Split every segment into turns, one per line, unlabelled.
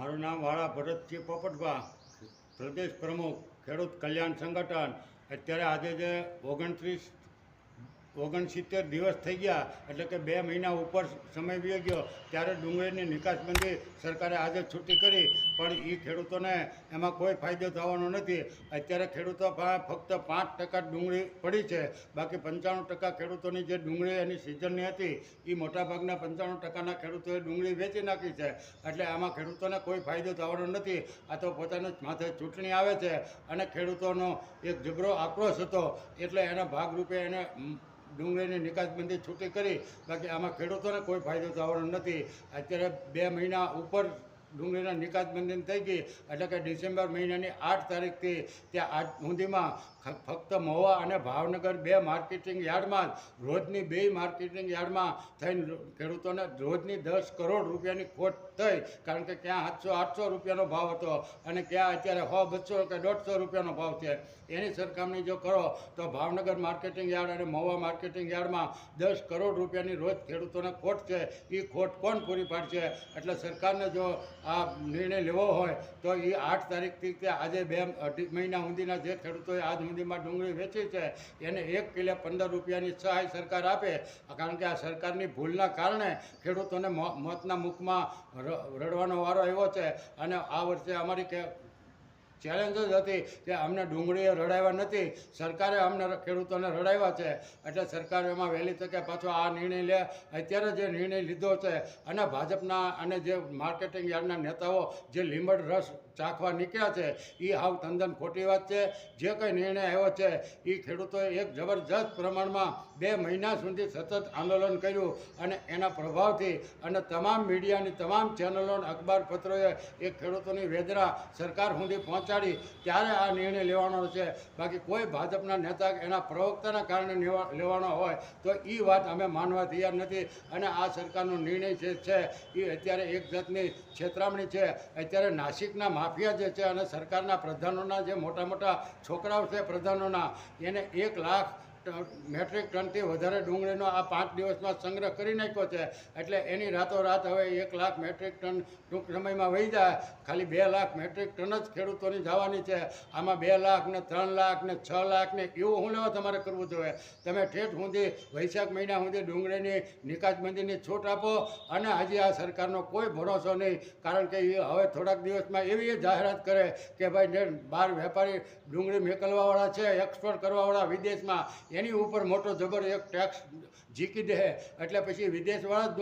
મારું નામ વાળા ભરતસિંહ પોપટભા પ્રદેશ પ્રમુખ ખેડૂત કલ્યાણ સંગઠન. અત્યારે આજે જે ઓગણત્રીસ ઓગણસિત્તેર દિવસ થઈ ગયા, એટલે કે બે મહિના ઉપર સમય વી ગયો, ત્યારે ડુંગળીની નિકાસબંધી સરકારે આજે છૂટી કરી, પણ એ ખેડૂતોને એમાં કોઈ ફાયદો થવાનો નથી. અત્યારે ખેડૂતો ફક્ત પાંચ ટકા ડુંગળી પડી છે, બાકી પંચાણું ટકા ખેડૂતોની જે ડુંગળી એની સિઝનની હતી એ મોટાભાગના પંચાણું ટકાના ખેડૂતોએ ડુંગળી વેચી નાખી છે, એટલે આમાં ખેડૂતોને કોઈ ફાયદો થવાનો નથી. આ તો પોતાનું માથે ચૂંટણી આવે છે, અને ખેડૂતોનો એક જબરો આક્રોશ હતો, એટલે એના ભાગરૂપે એને ડુંગળીની નિકાસબંધી છૂટી કરી, બાકી આમાં ખેડૂતોને કોઈ ફાયદો થવાનો નથી. અત્યારે બે મહિના ઉપર ડુંગળીના નિકાસબંધી થઈ ગઈ, એટલે કે ડિસેમ્બર મહિનાની આઠ તારીખથી ત્યાં આજ સુધીમાં ફક્ત મહુવા અને ભાવનગર બે માર્કેટિંગ યાર્ડમાં જ, રોજની બે માર્કેટિંગ યાર્ડમાં થઈને ખેડૂતોને રોજની દસ કરોડ રૂપિયાની ખોટ થઈ, કારણ કે ક્યાં સાતસો, આઠસો રૂપિયાનો ભાવ હતો અને ક્યાં અત્યારે સો, બસો કે દોઢસો રૂપિયાનો ભાવ છે. એની સરખામણી જો કરો, તો ભાવનગર માર્કેટિંગ યાર્ડ અને મહુવા માર્કેટિંગ યાર્ડમાં દસ કરોડ રૂપિયાની રોજ ખેડૂતોને ખોટ છે. એ ખોટ કોણ પૂરી પાડશે? એટલે સરકારને જો આ નિર્ણય લેવો હોય, તો એ આઠ તારીખથી તે આજે બે અઢી મહિના સુધીના જે ખેડૂતોએ આજ સુધીમાં ડુંગળી વેચી છે, એને એક કિલો પંદર રૂપિયાની સહાય સરકાર આપે. કારણ કે આ સરકારની ભૂલના કારણે ખેડૂતોને મોતના મુખમાં રડવાનો વારો આવ્યો છે. અને આ વર્ષે અમારી કે ચેલેન્જ જ હતી કે અમને ડુંગળીએ રડાવ્યા નથી. સરકારે અમને ખેડૂતોને રડાવ્યા છે. એટલે સરકાર એમાં વહેલી તકે પાછો આ નિર્ણય લે. અત્યારે જે નિર્ણય લીધો છે, અને ભાજપના અને જે માર્કેટિંગ યાર્ડના નેતાઓ, જે લીંબડ રસ ચાખવા નીકળ્યા છે એ હાવ તંદન ખોટી વાત છે. જે કંઈ નિર્ણય આવ્યો છે એ ખેડૂતોએ એક જબરજસ્ત પ્રમાણમાં બે મહિના સુધી સતત આંદોલન કર્યું અને એના પ્રભાવથી અને તમામ મીડિયાની તમામ ચેનલો અખબાર પત્રોએ એ ખેડૂતોની વેદના સરકાર સુધી પહોંચાડી. ત્યારે આ નિર્ણય લેવાનો છે. બાકી કોઈ ભાજપના નેતા એના પ્રવક્તાના કારણે લેવાનો હોય તો એ વાત અમે માનવા તૈયાર નથી. અને આ સરકારનો નિર્ણય જે છે એ અત્યારે એક જાતની છેતરામણી છે. અત્યારે નાસિકના માફિયા જે છે અને સરકારના પ્રધાનોના જે મોટા મોટા છોકરાઓ છે પ્રધાનોના, એને એક લાખ મેટ્રિક ટનથી વધારે ડુંગળીનો આ પાંચ દિવસમાં સંગ્રહ કરી નાખ્યો છે. એટલે એની રાતોરાત હવે એક લાખ મેટ્રિક ટન ટૂંક સમયમાં વહી જાય. ખાલી બે લાખ મેટ્રિક ટન જ ખેડૂતોની જવાની છે. આમાં બે લાખ ને ત્રણ લાખ ને છ લાખ ને એવું હું લેવા તમારે કરવું જોઈએ. તમે ઠેઠ સુધી, વૈશાખ મહિના સુધી ડુંગળીની નિકાસબંધીની છૂટ આપો અને હજી આ સરકારનો કોઈ ભરોસો નહીં. કારણ કે એ હવે થોડાક દિવસમાં એવી જાહેરાત કરે કે ભાઈ જે બહાર વેપારી ડુંગળી મોકલવાવાળા છે એક્સપોર્ટ કરવાવાળા વિદેશમાં. એની ઉપર મોટો જબર એક ટેક્સ જીકી દે, એટલે પછી વિદેશવાળા જ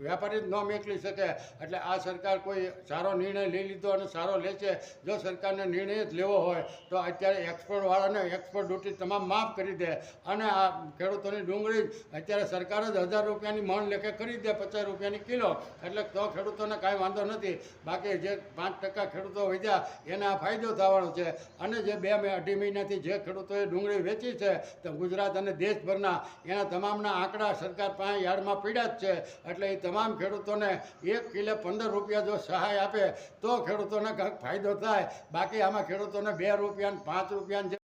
વેપારી જ ન મેકલી શકે. એટલે આ સરકાર કોઈ સારો નિર્ણય લઈ લીધો અને સારો લે છે. જો સરકારને નિર્ણય જ લેવો હોય, તો અત્યારે એક્સપોર્ટવાળાને એક્સપોર્ટ ડ્યુટી તમામ માફ કરી દે. અને આ ખેડૂતોની ડુંગળી અત્યારે સરકાર જ હજાર રૂપિયાની મણ લેખે કરી દે, પચાસ રૂપિયાની કિલો. એટલે તો ખેડૂતોને કાંઈ વાંધો નથી. બાકી જે પાંચ ટકા ખેડૂતો વધ્યા એને આ ફાયદો થવાનો છે. અને જે બે અઢી મહિનાથી જે ખેડૂતોએ ડુંગળી વેચી છે, તો ગુજરાત અને દેશભરના એના તમામના આંકડા સરકાર પાસે યાર્ડમાં પીડ્યા જ છે. એટલે એ તમામ ખેડૂતોને એક કિલો પંદર રૂપિયા જો સહાય આપે, તો ખેડૂતોને ફાયદો થાય. બાકી આમાં ખેડૂતોને બે રૂપિયા પાંચ રૂપિયા